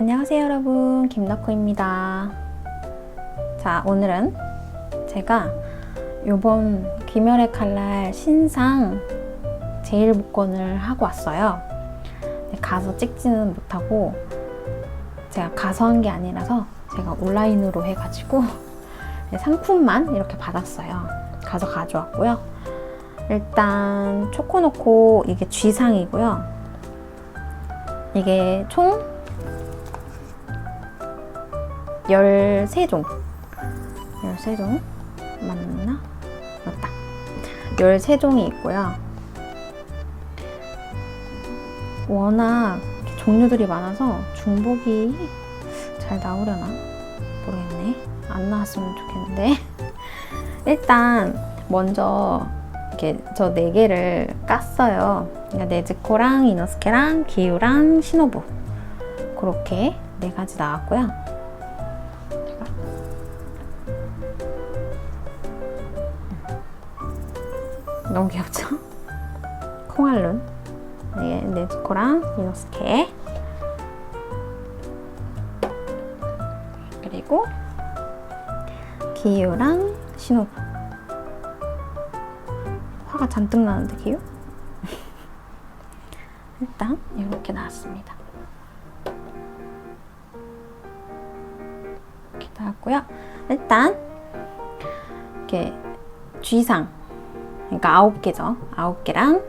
안녕하세요 여러분. 김나코입니다. 자 오늘은 제가 요번 귀멸의 칼날 신상 제일 복권을 하고 왔어요. 가서 찍지는 못하고 제가 가서 한 게 아니라서 제가 온라인으로 해가지고 상품만 이렇게 받았어요. 가서 가져왔고요. 일단 초코노코 이게 G상이고요. 이게 총 13종. 13종? 맞나? 맞다. 13종이 있고요. 워낙 종류들이 많아서 중복이 잘 나오려나? 모르겠네. 안 나왔으면 좋겠는데. 일단 먼저 이렇게 저 4개를 깠어요. 그러니까 네즈코랑 이너스케랑 기우랑 시노부. 그렇게 네 가지 나왔고요 너무 귀엽죠? 콩알룬. 네, 네즈코랑 이노스케 그리고 기유랑 시노부 화가 잔뜩 나는데 기유? 일단 이렇게 나왔습니다. 이렇게 나왔고요. 일단 이렇게 G상 그러니까 아홉 개죠. 아홉 개랑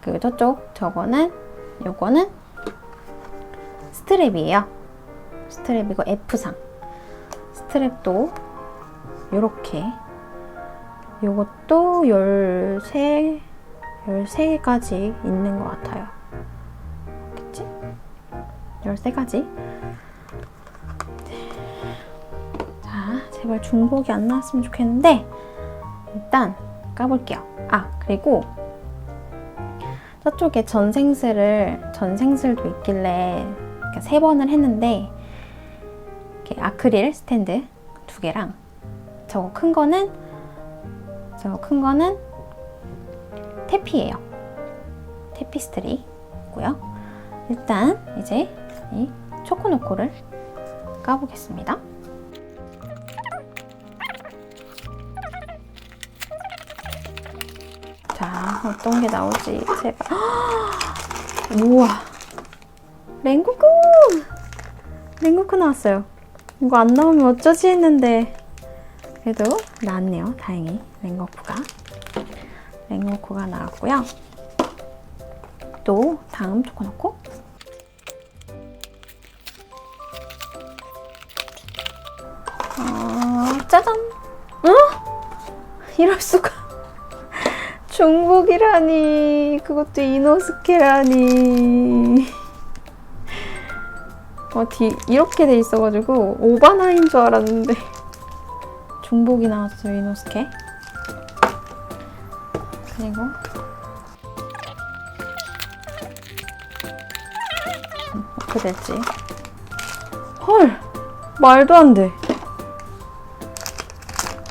그리고 저쪽 저거는 요거는 스트랩이에요. 스트랩이고 F상. 스트랩도 요렇게 요것도 13 13가지 있는 것 같아요. 그치? 13가지. 자, 제발 중복이 안 나왔으면 좋겠는데 일단 까볼게요. 아, 그리고 저쪽에 전생슬을, 전생슬도 있길래 세 번을 했는데, 아크릴 스탠드 두 개랑, 저거 큰 거는, 저거 큰 거는 테피예요. 테피스트리고요. 일단 이제 이 초코노코를 까보겠습니다. 자, 어떤 게 나올지 제발. 우와, 랭고쿠! 랭고쿠 나왔어요. 이거 안 나오면 어쩌지 했는데 그래도 나왔네요. 다행히 랭고쿠가 랭고쿠가 나왔고요. 또 다음 초코노코. 아, 짜잔! 어? 이럴 수가. 중복이라니 그것도 이노스케라니. 어, 뒤, 이렇게 돼 있어가지고 오바나인 줄 알았는데. 중복이 나왔어요 이노스케. 그리고. 어떻게 될지. 헐! 말도 안돼.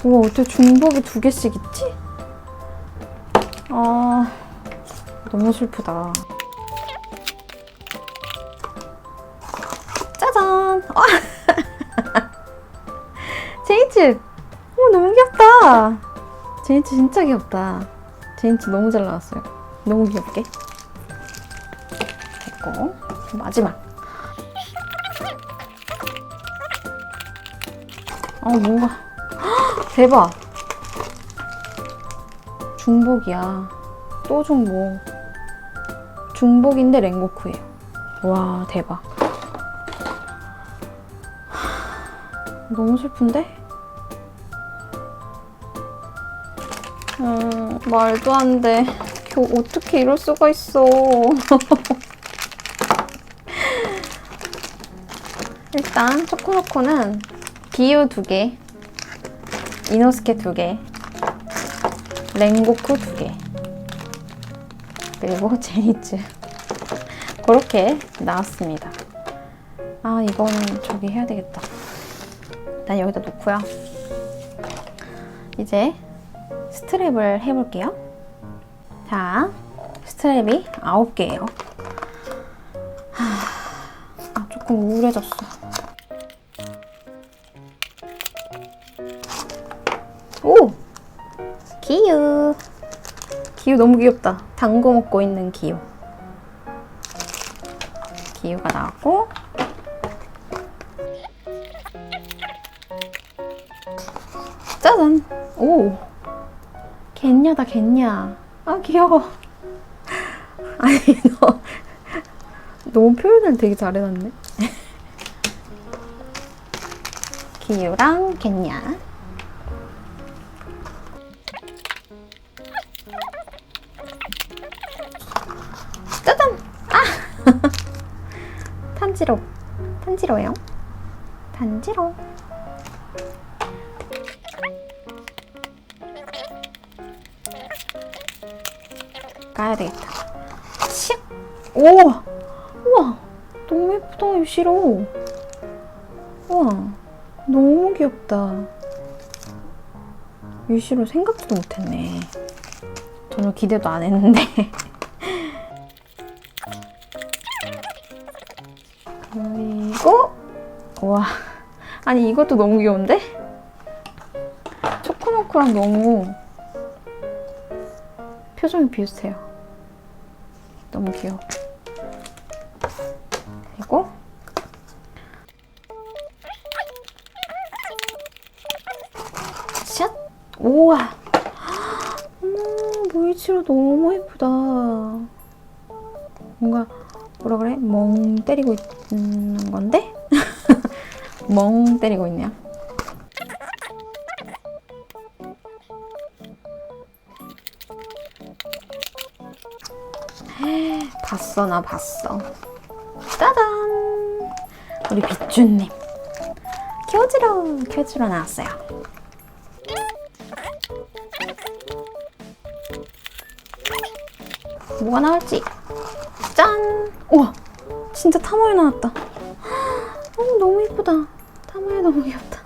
우와 어떻게 중복이 두 개씩 있지? 아, 너무 슬프다. 짜잔! 아! 제이츠! 오, 너무 귀엽다! 제이츠 진짜 귀엽다. 제이츠 너무 잘 나왔어요. 너무 귀엽게. 됐고, 마지막. 어, 뭔가. 헉, 대박! 중복이야. 또 중복. 중복인데 랭고쿠예요. 와 대박. 너무 슬픈데? 음, 말도 안 돼. 겨, 어떻게 이럴 수가 있어. 일단 초코노코는 기유 두 개, 이노스케 두 개, 랭고쿠 두 개. 그리고 제니츠. 그렇게 나왔습니다. 아, 이건 저기 해야 되겠다. 일단 여기다 놓고요. 이제 스트랩을 해볼게요. 자, 스트랩이 9개예요. 하... 아, 조금 우울해졌어. 오! 기유 너무 귀엽다. 단거 먹고 있는 기유. 기유가 나왔고. 짜잔! 오! 겠냐다, 겠냐. 아, 귀여워. 아니, 너. 너무 표현을 되게 잘해놨네. 기유랑 겠냐. 탄지로. 탄지로요. 탄지로. 가야 되겠다. 씩! 오! 우와! 너무 예쁘다, 유시로. 우와. 너무 귀엽다. 유시로 생각지도 못했네. 전혀 기대도 안 했는데. 와. 아니, 이것도 너무 귀여운데? 초코노크랑 너무 표정이 비슷해요. 너무 귀여워. 그리고 샷! 우와! 어머, 모이치로 너무 예쁘다. 뭔가 뭐라 그래? 멍 때리고 있는 건데? 멍 때리고 있네요. 봤어, 나 봤어. 짜잔! 우리 빗주님. 켜지러, 켜지러 나왔어요. 뭐가 나올지. 짠! 우와! 진짜 타모에 나왔다. 어, 너무 예쁘다. 타모에 너무 귀엽다.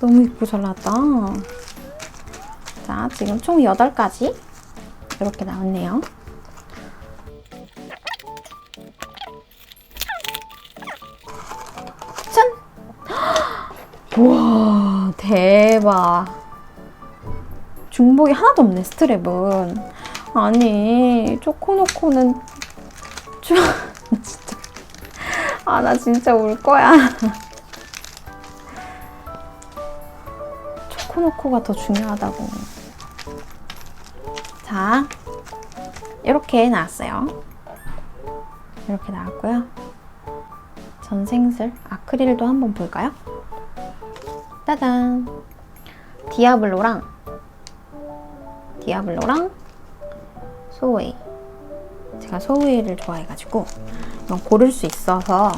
너무 예쁘고 잘 나왔다. 자, 지금 총 8가지 이렇게 나왔네요. 짠! 우와, 대박. 중복이 하나도 없네, 스트랩은. 아니, 초코노코는. 쭈, 진짜. 아, 나 진짜 울 거야. 초코노코가 더 중요하다고. 자, 이렇게 나왔어요. 이렇게 나왔고요. 전생슬 아크릴도 한번 볼까요? 따단 디아블로랑 디아블로랑 소웨이 제가 소웨이를 좋아해가지고 이건 고를 수 있어서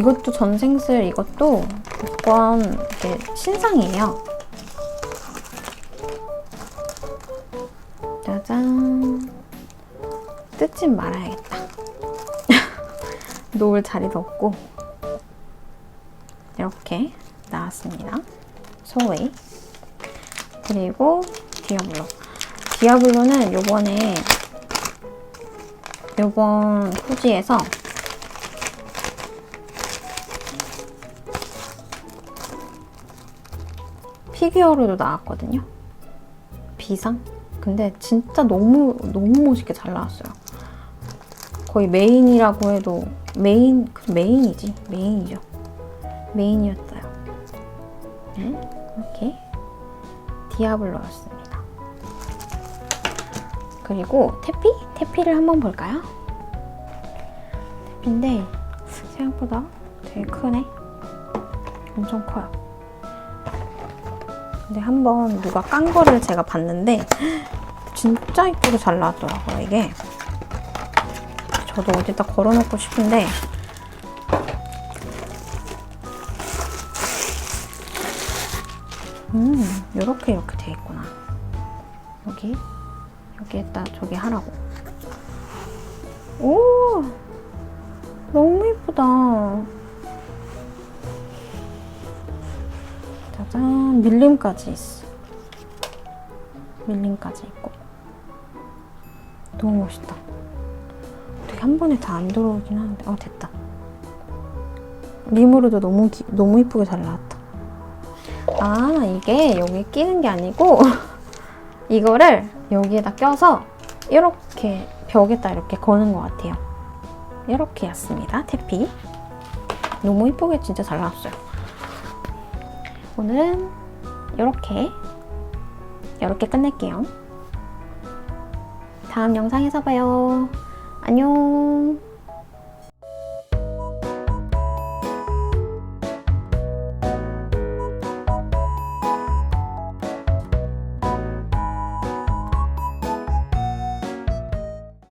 이것도 전생슬 이것도 몇번 이렇게 신상이에요. 짜잔. 뜯진 말아야겠다. 놓을 자리도 없고. 이렇게 나왔습니다. 소웨이 그리고 디아블로. 디아블로는 요번에 요번 후지에서 피규어로도 나왔거든요. 비상? 근데 진짜 너무 너무 멋있게 잘 나왔어요. 거의 메인이라고 해도 메인 그 메인이지. 메인이죠. 메인이었어요. 네, 이렇게 디아블로였습니다. 그리고 태피? 태피를 한번 볼까요? 태피인데 생각보다 되게 크네. 엄청 커요 근데 한번 누가 깐 거를 제가 봤는데 진짜 이쁘게 잘 나왔더라고요 이게. 저도 어디다 걸어놓고 싶은데. 음 이렇게 이렇게 돼 있구나. 여기? 여기에다 저기 하라고. 오! 너무 예쁘다 짜잔 밀림까지 있어. 밀림까지 있고. 너무 멋있다. 이렇게 한 번에 다 안 들어오긴 하는데. 아 됐다. 림으로도 너무 기- 너무 이쁘게 잘 나왔다. 아 이게 여기 끼는 게 아니고 이거를 여기에다 껴서 이렇게 벽에다 이렇게 거는 것 같아요. 이렇게였습니다. 태피. 너무 이쁘게 진짜 잘 나왔어요 오늘은 이렇게 이렇게 끝낼게요. 다음 영상에서 봐요. 안녕